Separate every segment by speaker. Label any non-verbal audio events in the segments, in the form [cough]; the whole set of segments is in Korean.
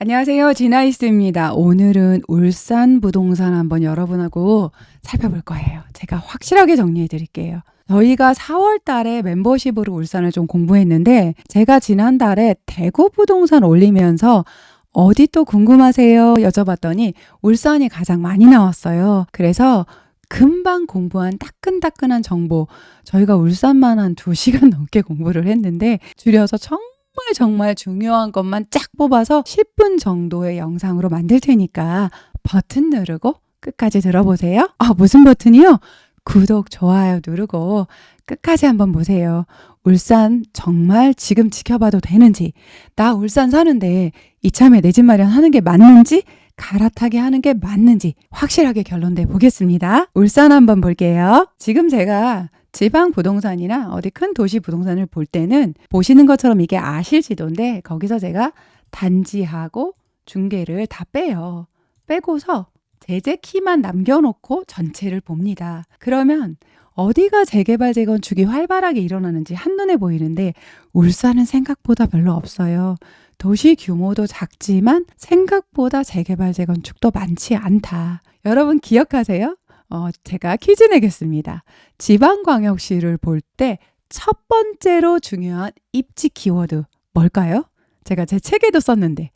Speaker 1: 안녕하세요. 지나이스입니다. 오늘은 울산 부동산 한번 여러분하고 살펴볼 거예요. 제가 확실하게 정리해 드릴게요. 저희가 4월 달에 멤버십으로 울산을 좀 공부했는데 제가 지난달에 대구 부동산 올리면서 어디 또 궁금하세요? 여쭤봤더니 울산이 가장 많이 나왔어요. 그래서 금방 공부한 따끈따끈한 정보 저희가 울산만 한 2시간 [laughs] 넘게 공부를 했는데 줄여서 정 말 정말 중요한 것만 쫙 뽑아서 10분 정도의 영상으로 만들 테니까 버튼 누르고 끝까지 들어보세요. 아, 무슨 버튼이요? 구독, 좋아요 누르고 끝까지 한번 보세요. 울산 정말 지금 지켜봐도 되는지, 나 울산 사는데 이참에 내 집 마련하는 게 맞는지, 갈아타게 하는 게 맞는지 확실하게 결론 내 보겠습니다. 울산 한번 볼게요. 지금 제가 지방 부동산이나 어디 큰 도시 부동산을 볼 때는 보시는 것처럼 이게 아실 지도인데 거기서 제가 단지하고 중개를 다 빼요. 빼고서 제재 키만 남겨놓고 전체를 봅니다. 그러면 어디가 재개발 재건축이 활발하게 일어나는지 한눈에 보이는데 울산은 생각보다 별로 없어요. 도시 규모도 작지만 생각보다 재개발 재건축도 많지 않다. 여러분 기억하세요? 어, 제가 퀴즈 내겠습니다. 지방광역시를 볼 때 첫 번째로 중요한 입지 키워드 뭘까요? 제가 제 책에도 썼는데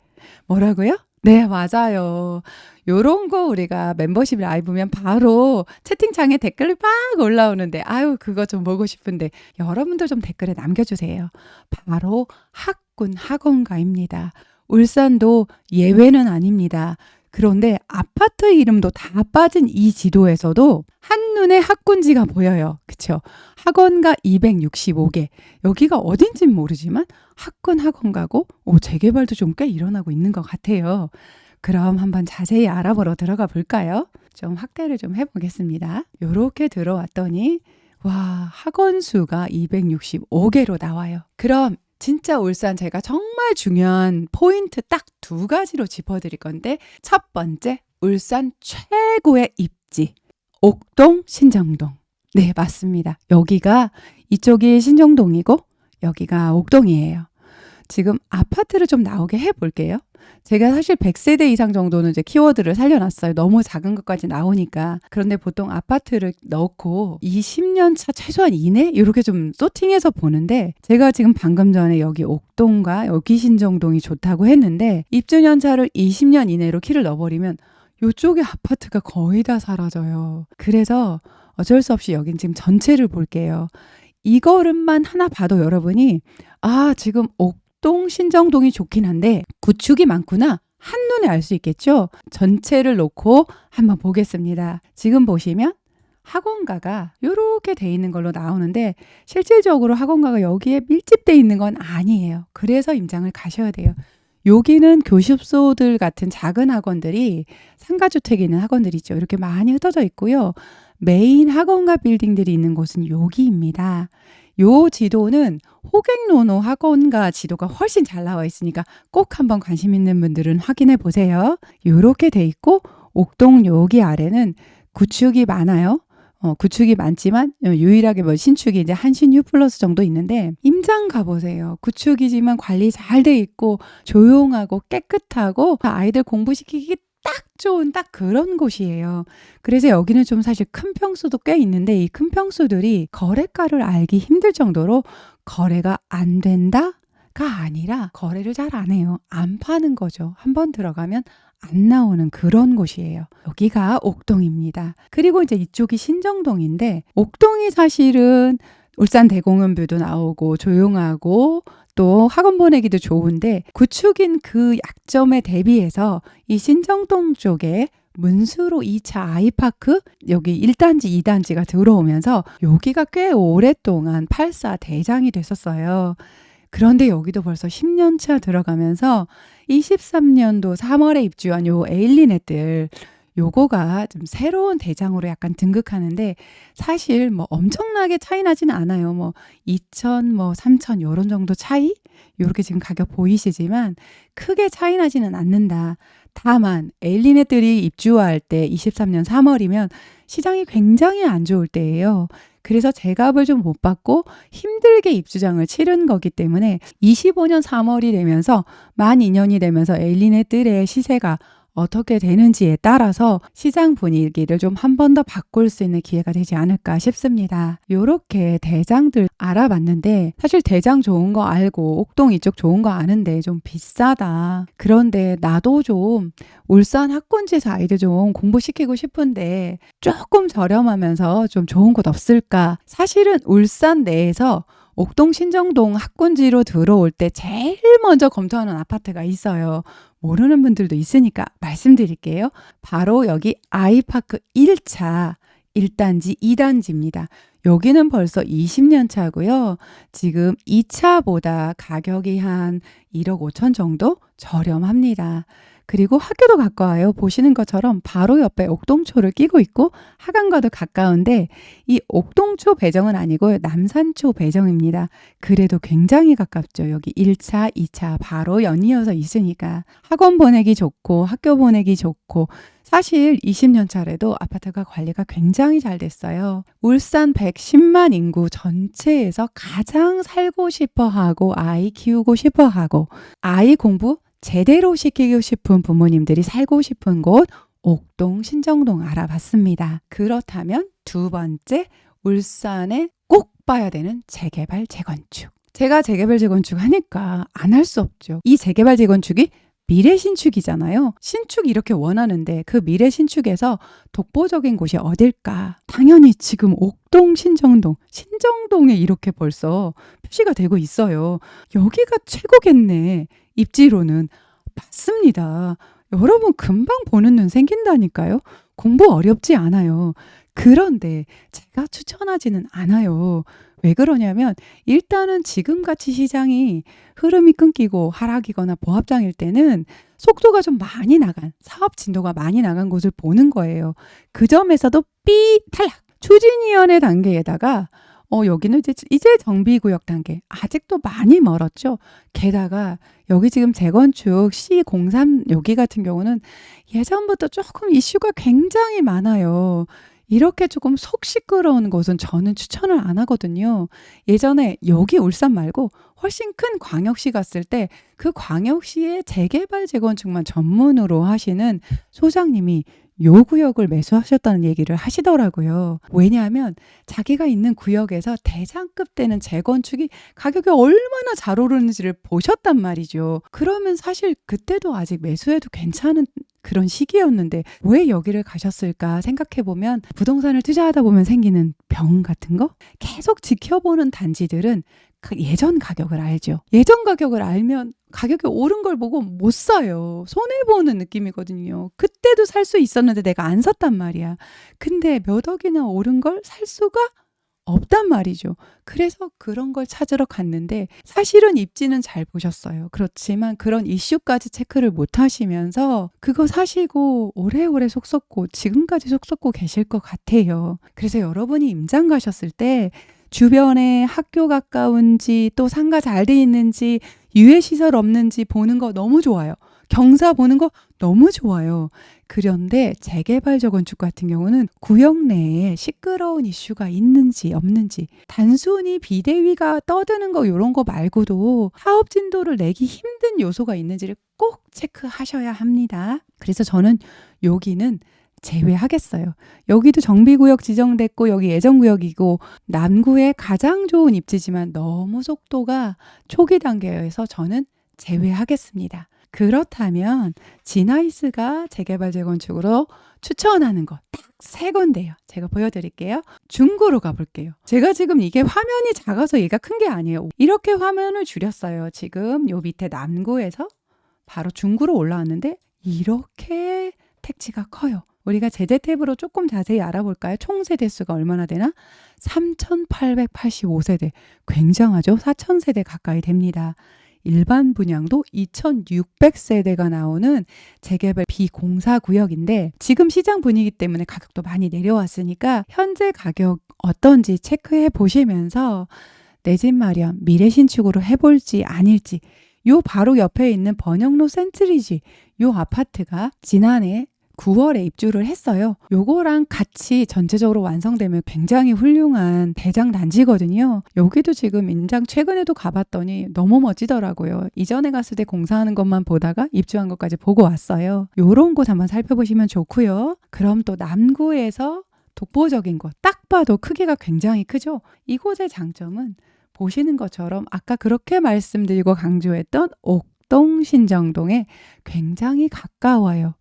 Speaker 1: 뭐라고요? 네, 맞아요. 요런 거 우리가 멤버십 라이브면 바로 채팅창에 댓글이 막 올라오는데 아유 그거 좀 보고 싶은데 여러분들 좀 댓글에 남겨주세요. 바로 학군 학원가입니다. 울산도 예외는 아닙니다. 그런데 아파트 이름도 다 빠진 이 지도에서도 한눈에 학군지가 보여요. 그쵸? 학원가 265개. 여기가 어딘진 모르지만 학군 학원가고 오, 재개발도 좀 꽤 일어나고 있는 것 같아요. 그럼 한번 자세히 알아보러 들어가 볼까요? 좀 확대를 좀 해보겠습니다. 요렇게 들어왔더니 와 학원 수가 265개로 나와요. 그럼 진짜 울산 제가 정말 중요한 포인트 딱 두 가지로 짚어드릴 건데 첫 번째 울산 최고의 입지 옥동 신정동. 네 맞습니다. 여기가 이쪽이 신정동이고 여기가 옥동이에요 지금 아파트를 좀 나오게 해볼게요 제가 사실 100세대 이상 정도는 이제 키워드를 살려놨어요. 너무 작은 것까지 나오니까. 그런데 보통 아파트를 넣고 20년 차 최소한 이내 이렇게 좀 소팅해서 보는데 제가 지금 방금 전에 여기 옥동과 여기 신정동이 좋다고 했는데 입주 연차를 20년 이내로 키를 넣어버리면 이쪽에 아파트가 거의 다 사라져요. 그래서 어쩔 수 없이 여긴 지금 전체를 볼게요. 이 걸음만 하나 봐도 여러분이 아 지금 옥 옥동 신정동이 좋긴 한데 구축이 많구나. 한눈에 알 수 있겠죠? 전체를 놓고 한번 보겠습니다. 지금 보시면 학원가가 이렇게 돼 있는 걸로 나오는데 실질적으로 학원가가 여기에 밀집돼 있는 건 아니에요. 그래서 임장을 가셔야 돼요. 여기는 교습소들 같은 작은 학원들이 상가주택에 있는 학원들 있죠. 이렇게 많이 흩어져 있고요. 메인 학원가 빌딩들이 있는 곳은 여기입니다. 요 지도는 호객노노 학원가 지도가 훨씬 잘 나와 있으니까 꼭 한번 관심 있는 분들은 확인해 보세요. 요렇게 돼 있고 옥동 여기 아래는 구축이 많아요. 어, 구축이 많지만 어, 유일하게 뭐 신축이 이제 한신 유 플러스 정도 있는데 임장 가보세요. 구축이지만 관리 잘 돼 있고 조용하고 깨끗하고 아이들 공부시키기 딱 좋은 딱 그런 곳이에요. 그래서 여기는 좀 사실 큰 평수도 꽤 있는데 이 큰 평수들이 거래가를 알기 힘들 정도로 거래가 안 된다 가 아니라 거래를 잘 안 해요. 안 파는 거죠. 한번 들어가면 안 나오는 그런 곳이에요. 여기가 옥동입니다. 그리고 이제 이쪽이 신정동인데 옥동이 사실은 울산 대공원뷰도 나오고 조용하고 또 학원 보내기도 좋은데 구축인 그 약점에 대비해서 이 신정동 쪽에 문수로 2차 아이파크 여기 1단지, 2단지가 들어오면서 여기가 꽤 오랫동안 8사 대장이 됐었어요. 그런데 여기도 벌써 10년 차 들어가면서 23년도 3월에 입주한 요 에일리넷들 요거가 좀 새로운 대장으로 약간 등극하는데 사실 뭐 엄청나게 차이 나지는 않아요. 뭐 2천 뭐 3천 요런 정도 차이? 요렇게 지금 가격 보이시지만 크게 차이 나지는 않는다. 다만 엘리넷들이 입주할 때 23년 3월이면 시장이 굉장히 안 좋을 때예요. 그래서 제값을 좀 못 받고 힘들게 입주장을 치른 거기 때문에 25년 3월이 되면서 만 2년이 되면서 엘리네 뜰의 시세가 어떻게 되는지에 따라서 시장 분위기를 좀 한 번 더 바꿀 수 있는 기회가 되지 않을까 싶습니다. 요렇게 대장들 알아봤는데 사실 대장 좋은 거 알고 옥동 이쪽 좋은 거 아는데 좀 비싸다. 그런데 나도 좀 울산 학군지에서 아이들 좀 공부시키고 싶은데 조금 저렴하면서 좀 좋은 곳 없을까? 사실은 울산 내에서 옥동 신정동 학군지로 들어올 때 제일 먼저 검토하는 아파트가 있어요. 모르는 분들도 있으니까 말씀드릴게요. 바로 여기 아이파크 1차 1단지, 2단지입니다. 여기는 벌써 20년 차고요. 지금 2차보다 가격이 한 1억 5천 정도 저렴합니다. 그리고 학교도 가까워요. 보시는 것처럼 바로 옆에 옥동초를 끼고 있고 하강과도 가까운데 이 옥동초 배정은 아니고 남산초 배정입니다. 그래도 굉장히 가깝죠. 여기 1차, 2차 바로 연이어서 있으니까 학원 보내기 좋고 학교 보내기 좋고 사실 20년 차래도 아파트가 관리가 굉장히 잘 됐어요. 울산 110만 인구 전체에서 가장 살고 싶어 하고 아이 키우고 싶어 하고 아이 공부 제대로 시키고 싶은 부모님들이 살고 싶은 곳 옥동 신정동 알아봤습니다. 그렇다면 두 번째 울산에 꼭 봐야 되는 재개발 재건축. 제가 재개발 재건축 하니까 안 할 수 없죠. 이 재개발 재건축이 미래 신축이잖아요. 신축 이렇게 원하는데 그 미래 신축에서 독보적인 곳이 어딜까? 당연히 지금 옥동 신정동, 신정동에 이렇게 벌써 표시가 되고 있어요. 여기가 최고겠네. 입지로는 맞습니다. 여러분 금방 보는 눈 생긴다니까요. 공부 어렵지 않아요. 그런데 제가 추천하지는 않아요. 왜 그러냐면 일단은 지금같이 시장이 흐름이 끊기고 하락이거나 보합장일 때는 속도가 좀 많이 나간 사업 진도가 많이 나간 곳을 보는 거예요. 그 점에서도 삐 탈락. 추진위원회 단계에다가 어 여기는 이제 이제 정비구역 단계 아직도 많이 멀었죠. 게다가 여기 지금 재건축 C03 여기 같은 경우는 예전부터 조금 이슈가 굉장히 많아요. 이렇게 조금 속 시끄러운 곳은 저는 추천을 안 하거든요. 예전에 여기 울산 말고 훨씬 큰 광역시 갔을 때 그 광역시의 재개발 재건축만 전문으로 하시는 소장님이 요 구역을 매수하셨다는 얘기를 하시더라고요. 왜냐하면 자기가 있는 구역에서 대장급 되는 재건축이 가격이 얼마나 잘 오르는지를 보셨단 말이죠. 그러면 사실 그때도 아직 매수해도 괜찮은 그런 시기였는데 왜 여기를 가셨을까 생각해 보면 부동산을 투자하다 보면 생기는 병 같은 거 계속 지켜보는 단지들은 그 예전 가격을 알죠. 예전 가격을 알면 가격이 오른 걸 보고 못 사요. 손해보는 느낌이거든요. 그때도 살 수 있었는데 내가 안 샀단 말이야. 근데 몇 억이나 오른 걸 살 수가 없단 말이죠. 그래서 그런 걸 찾으러 갔는데 사실은 입지는 잘 보셨어요. 그렇지만 그런 이슈까지 체크를 못 하시면서 그거 사시고 오래오래 속 썩고 지금까지 속 썩고 계실 것 같아요. 그래서 여러분이 임장 가셨을 때 주변에 학교 가까운지 또 상가 잘 돼 있는지 유해 시설 없는지 보는 거 너무 좋아요. 경사 보는 거 너무 좋아요. 그런데 재개발 재건축 같은 경우는 구역 내에 시끄러운 이슈가 있는지 없는지 단순히 비대위가 떠드는 거 이런 거 말고도 사업 진도를 내기 힘든 요소가 있는지를 꼭 체크하셔야 합니다. 그래서 저는 여기는 제외하겠어요. 여기도 정비구역 지정됐고 여기 예정구역이고 남구의 가장 좋은 입지지만 너무 속도가 초기 단계여서 저는 제외하겠습니다. 그렇다면 지나이스가 재개발 재건축으로 추천하는 것 딱세 군데요. 제가 보여드릴게요. 중구로 가볼게요. 제가 지금 이게 화면이 작아서 얘가 큰 게 아니에요. 이렇게 화면을 줄였어요. 지금 요 밑에 남구에서 바로 중구로 올라왔는데 이렇게 택지가 커요. 우리가 제재 탭으로 조금 자세히 알아볼까요? 총 세대 수가 얼마나 되나? 3,885세대. 굉장하죠? 4,000세대 가까이 됩니다. 일반 분양도 2,600세대가 나오는 재개발 비공사 구역인데 지금 시장 분위기 때문에 가격도 많이 내려왔으니까 현재 가격 어떤지 체크해 보시면서 내 집 마련 미래 신축으로 해볼지 아닐지 요 바로 옆에 있는 번영로 센트리지 요 아파트가 지난해 9월에 입주를 했어요. 요거랑 같이 전체적으로 완성되면 굉장히 훌륭한 대장 단지거든요. 여기도 지금 인장 최근에도 가봤더니 너무 멋지더라고요. 이전에 갔을 때 공사하는 것만 보다가 입주한 것까지 보고 왔어요. 요런 곳 한번 살펴보시면 좋고요. 그럼 또 남구에서 독보적인 곳, 딱 봐도 크기가 굉장히 크죠? 이곳의 장점은 보시는 것처럼 아까 그렇게 말씀드리고 강조했던 옥동 신정동에 굉장히 가까워요.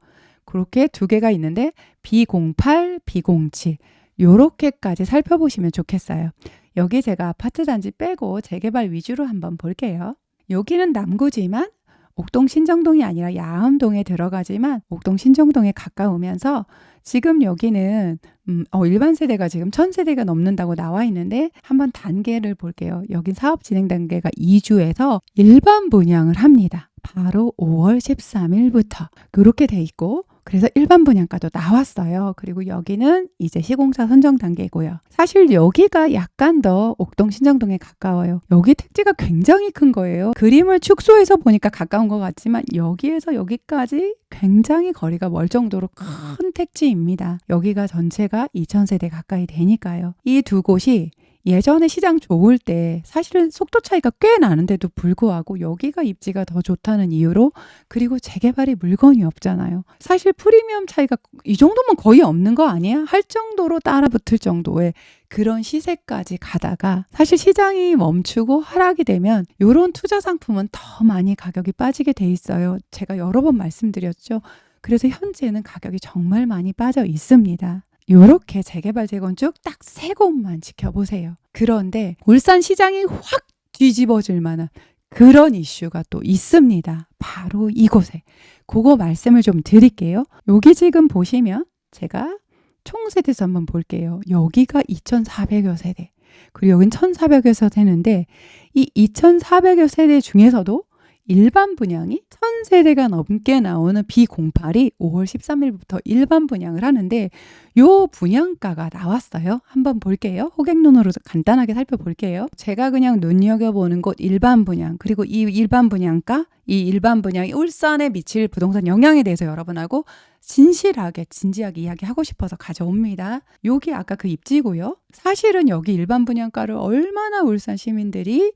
Speaker 1: 그렇게 두 개가 있는데 B08, B07 요렇게까지 살펴보시면 좋겠어요. 여기 제가 아파트 단지 빼고 재개발 위주로 한번 볼게요. 여기는 남구지만 옥동 신정동이 아니라 야암동에 들어가지만 옥동 신정동에 가까우면서 지금 여기는 음, 어, 일반 세대가 지금 천 세대가 넘는다고 나와 있는데 한번 단계를 볼게요. 여긴 사업 진행 단계가 2주에서 일반 분양을 합니다. 바로 5월 13일부터 그렇게 돼 있고 그래서 일반 분양가도 나왔어요. 그리고 여기는 이제 시공사 선정 단계고요. 사실 여기가 약간 더 옥동 신정동에 가까워요. 여기 택지가 굉장히 큰 거예요. 그림을 축소해서 보니까 가까운 것 같지만 여기에서 여기까지 굉장히 거리가 멀 정도로 큰 택지입니다. 여기가 전체가 2,000세대 가까이 되니까요. 이 두 곳이 예전에 시장 좋을 때 사실은 속도 차이가 꽤 나는데도 불구하고 여기가 입지가 더 좋다는 이유로 그리고 재개발이 물건이 없잖아요. 사실 프리미엄 차이가 이 정도면 거의 없는 거 아니야? 할 정도로 따라붙을 정도의 그런 시세까지 가다가 사실 시장이 멈추고 하락이 되면 이런 투자 상품은 더 많이 가격이 빠지게 돼 있어요. 제가 여러 번 말씀드렸죠. 그래서 현재는 가격이 정말 많이 빠져 있습니다. 요렇게 재개발 재건축 딱 세 곳만 지켜보세요. 그런데 울산 시장이 확 뒤집어질 만한 그런 이슈가 또 있습니다. 바로 이곳에. 그거 말씀을 좀 드릴게요. 여기 지금 보시면 제가 총 세대수 한번 볼게요. 여기가 2,400여 세대. 그리고 여긴 1,400여 세대인데 이 2,400여 세대 중에서도 일반 분양이 1000세대가 넘게 나오는 B08이 5월 13일부터 일반 분양을 하는데 요 분양가가 나왔어요. 한번 볼게요. 호객눈으로 간단하게 살펴볼게요. 제가 그냥 눈여겨보는 곳 일반 분양 그리고 이 일반 분양가 이 일반 분양이 울산에 미칠 부동산 영향에 대해서 여러분하고 진실하게 진지하게 이야기하고 싶어서 가져옵니다. 여기 아까 그 입지고요. 사실은 여기 일반 분양가를 얼마나 울산 시민들이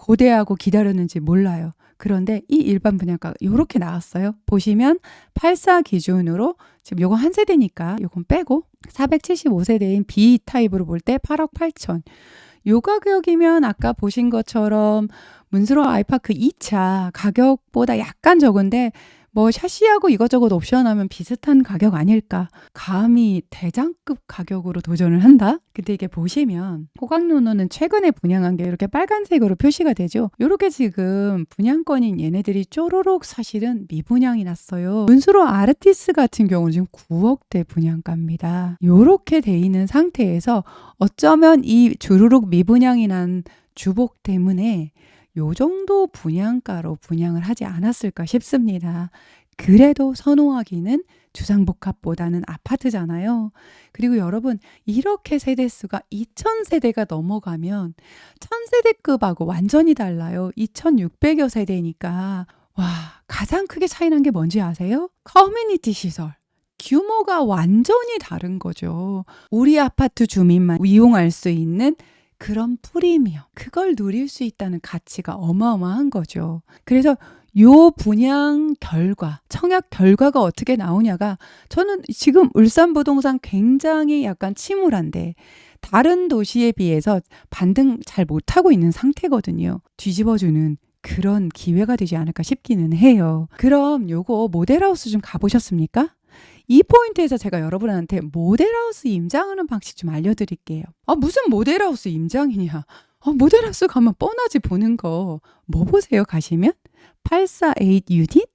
Speaker 1: 고대하고 기다렸는지 몰라요. 그런데 이 일반 분양가 이렇게 나왔어요. 보시면 84 기준으로 지금 요거 한 세대니까 요건 빼고 475세대인 B 타입으로 볼 때 8억 8천. 요 가격이면 아까 보신 것처럼 문스로 아이파크 2차 가격보다 약간 적은데 뭐 샤시하고 이것저것 옵션하면 비슷한 가격 아닐까. 감히 대장급 가격으로 도전을 한다? 근데 이게 보시면 호각노노는 최근에 분양한 게 이렇게 빨간색으로 표시가 되죠. 이렇게 지금 분양권인 얘네들이 쪼로록 사실은 미분양이 났어요. 문수로 아르티스 같은 경우는 지금 9억대 분양가입니다. 이렇게 돼 있는 상태에서 어쩌면 이 주르륵 미분양이 난 주복 때문에 요 정도 분양가로 분양을 하지 않았을까 싶습니다. 그래도 선호하기는 주상복합보다는 아파트잖아요. 그리고 여러분, 이렇게 세대수가 2000세대가 넘어가면 1000세대급하고 완전히 달라요. 2600여 세대니까. 와, 가장 크게 차이 난 게 뭔지 아세요? 커뮤니티 시설. 규모가 완전히 다른 거죠. 우리 아파트 주민만 이용할 수 있는 그런 프리미엄, 그걸 누릴 수 있다는 가치가 어마어마한 거죠. 그래서 요 분양 결과, 청약 결과가 어떻게 나오냐가 저는 지금 울산 부동산 굉장히 약간 침울한데 다른 도시에 비해서 반등 잘 못하고 있는 상태거든요. 뒤집어주는 그런 기회가 되지 않을까 싶기는 해요. 그럼 요거 모델하우스 좀 가보셨습니까? 이 포인트에서 제가 여러분한테 모델하우스 임장하는 방식 좀 알려드릴게요. 아, 무슨 모델하우스 임장이냐? 아, 모델하우스 가면 뻔하지 보는 거. 뭐 보세요, 가시면? 848 유닛?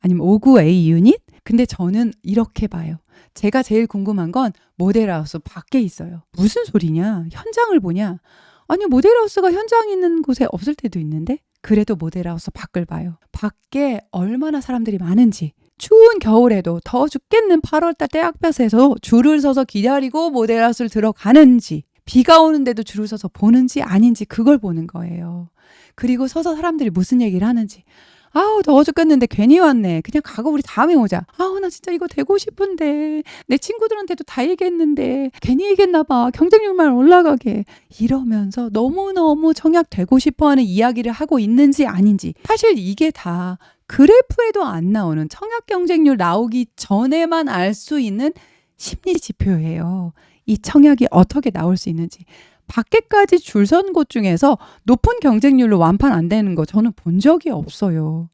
Speaker 1: 아니면 59A 유닛? 근데 저는 이렇게 봐요. 제가 제일 궁금한 건 모델하우스 밖에 있어요. 무슨 소리냐? 현장을 보냐? 아니, 모델하우스가 현장 있는 곳에 없을 때도 있는데? 그래도 모델하우스 밖을 봐요. 밖에 얼마나 사람들이 많은지, 추운 겨울에도 더 죽겠는 8월달 때학볕에서 줄을 서서 기다리고 모델하우스를 들어가는지 비가 오는데도 줄을 서서 보는지 아닌지 그걸 보는 거예요. 그리고 서서 사람들이 무슨 얘기를 하는지 아우 더워 죽겠는데 괜히 왔네. 그냥 가고 우리 다음에 오자. 아우 나 진짜 이거 되고 싶은데 내 친구들한테도 다 얘기했는데 괜히 얘기했나 봐. 경쟁력만 올라가게. 이러면서 너무너무 청약 되고 싶어하는 이야기를 하고 있는지 아닌지 사실 이게 다 그래프에도 안 나오는 청약 경쟁률 나오기 전에만 알 수 있는 심리 지표예요. 이 청약이 어떻게 나올 수 있는지. 밖에까지 줄 선 곳 중에서 높은 경쟁률로 완판 안 되는 거 저는 본 적이 없어요.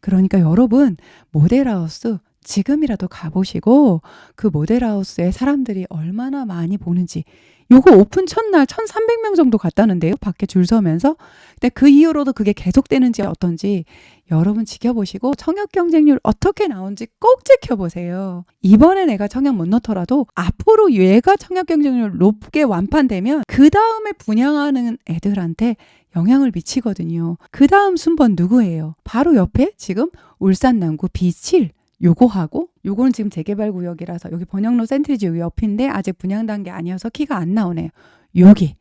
Speaker 1: 그러니까 여러분 모델하우스 지금이라도 가보시고 그 모델하우스에 사람들이 얼마나 많이 보는지 요거 오픈 첫날 1,300명 정도 갔다는데요. 밖에 줄 서면서. 근데 그 이후로도 그게 계속되는지 어떤지 여러분 지켜보시고 청약 경쟁률 어떻게 나온지 꼭 지켜보세요. 이번에 내가 청약 못 넣더라도 앞으로 얘가 청약 경쟁률 높게 완판되면 그 다음에 분양하는 애들한테 영향을 미치거든요. 그 다음 순번 누구예요? 바로 옆에 지금 울산 남구 B7 요거하고 요거는 지금 재개발 구역이라서 여기 번영로 센트리지 요 옆인데 아직 분양 단계 아니어서 키가 안 나오네요. 여기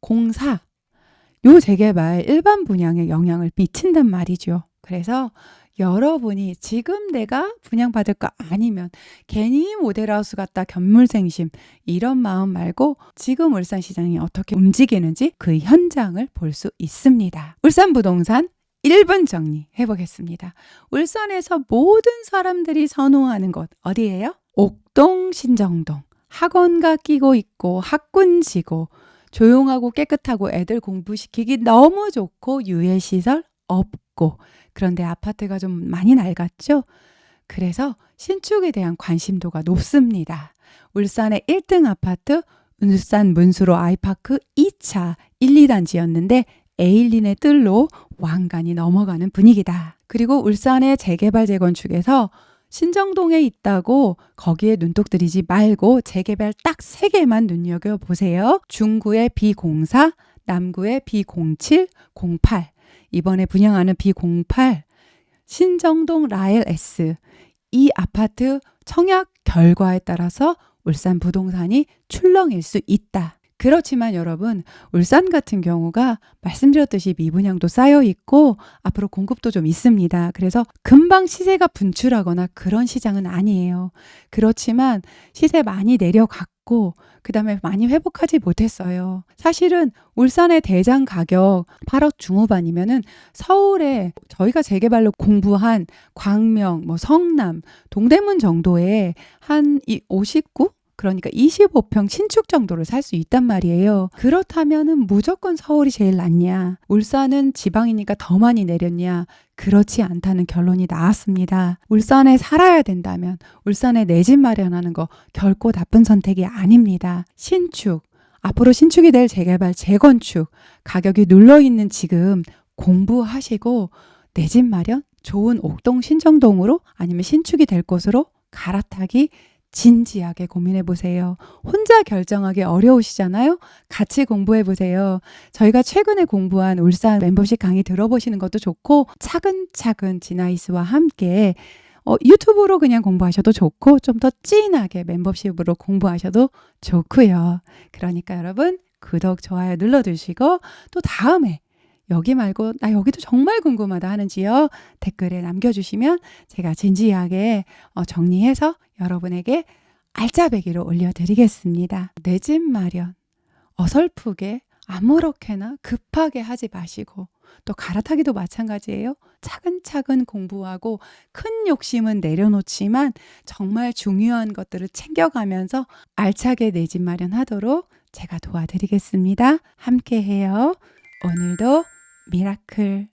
Speaker 1: 공사 요 재개발 일반 분양에 영향을 미친단 말이죠. 그래서 여러분이 지금 내가 분양받을까 아니면 괜히 모델하우스 갔다 견물생심 이런 마음 말고 지금 울산 시장이 어떻게 움직이는지 그 현장을 볼 수 있습니다. 울산 부동산 1분 정리해 보겠습니다. 울산에서 모든 사람들이 선호하는 곳 어디예요? 옥동 신정동. 학원가 끼고 있고 학군 지고 조용하고 깨끗하고 애들 공부시키기 너무 좋고 유해 시설 없고 그런데 아파트가 좀 많이 낡았죠? 그래서 신축에 대한 관심도가 높습니다. 울산의 1등 아파트 울산 문수로 아이파크 2차 1, 2단지였는데 에일린의 뜰로 왕관이 넘어가는 분위기다. 그리고 울산의 재개발 재건축에서 신정동에 있다고 거기에 눈독 들이지 말고 재개발 딱 3개만 눈여겨 보세요. 중구의 B04, 남구의 B07, 08. 이번에 분양하는 B08, 신정동 라엘 S. 이 아파트 청약 결과에 따라서 울산 부동산이 출렁일 수 있다. 그렇지만 여러분, 울산 같은 경우가 말씀드렸듯이 미분양도 쌓여 있고 앞으로 공급도 좀 있습니다. 그래서 금방 시세가 분출하거나 그런 시장은 아니에요. 그렇지만 시세 많이 내려갔고 그다음에 많이 회복하지 못했어요. 사실은 울산의 대장 가격 8억 중후반이면은 서울에 저희가 재개발로 공부한 광명, 뭐 성남, 동대문 정도의 한 59? 그러니까 25평 신축 정도를 살 수 있단 말이에요. 그렇다면은 무조건 서울이 제일 낫냐? 울산은 지방이니까 더 많이 내렸냐? 그렇지 않다는 결론이 나왔습니다. 울산에 살아야 된다면 울산에 내 집 마련하는 거 결코 나쁜 선택이 아닙니다. 신축, 앞으로 신축이 될 재개발, 재건축, 가격이 눌러 있는 지금 공부하시고 내 집 마련, 좋은 옥동 신정동으로 아니면 신축이 될 곳으로 갈아타기 진지하게 고민해 보세요. 혼자 결정하기 어려우시잖아요? 같이 공부해 보세요. 저희가 최근에 공부한 울산 멤버십 강의 들어보시는 것도 좋고, 차근차근 지나이스와 함께 어, 유튜브로 그냥 공부하셔도 좋고, 좀 더 진하게 멤버십으로 공부하셔도 좋고요. 그러니까 여러분, 구독, 좋아요 눌러주시고, 또 다음에 여기 말고 나 여기도 정말 궁금하다 하는지요 댓글에 남겨주시면 제가 진지하게 어, 정리해서 여러분에게 알짜배기로 올려드리겠습니다. 내 집 마련 어설프게 아무렇게나 급하게 하지 마시고 또 갈아타기도 마찬가지예요. 차근차근 공부하고 큰 욕심은 내려놓지만 정말 중요한 것들을 챙겨가면서 알차게 내 집 마련하도록 제가 도와드리겠습니다. 함께 해요. 오늘도 미라클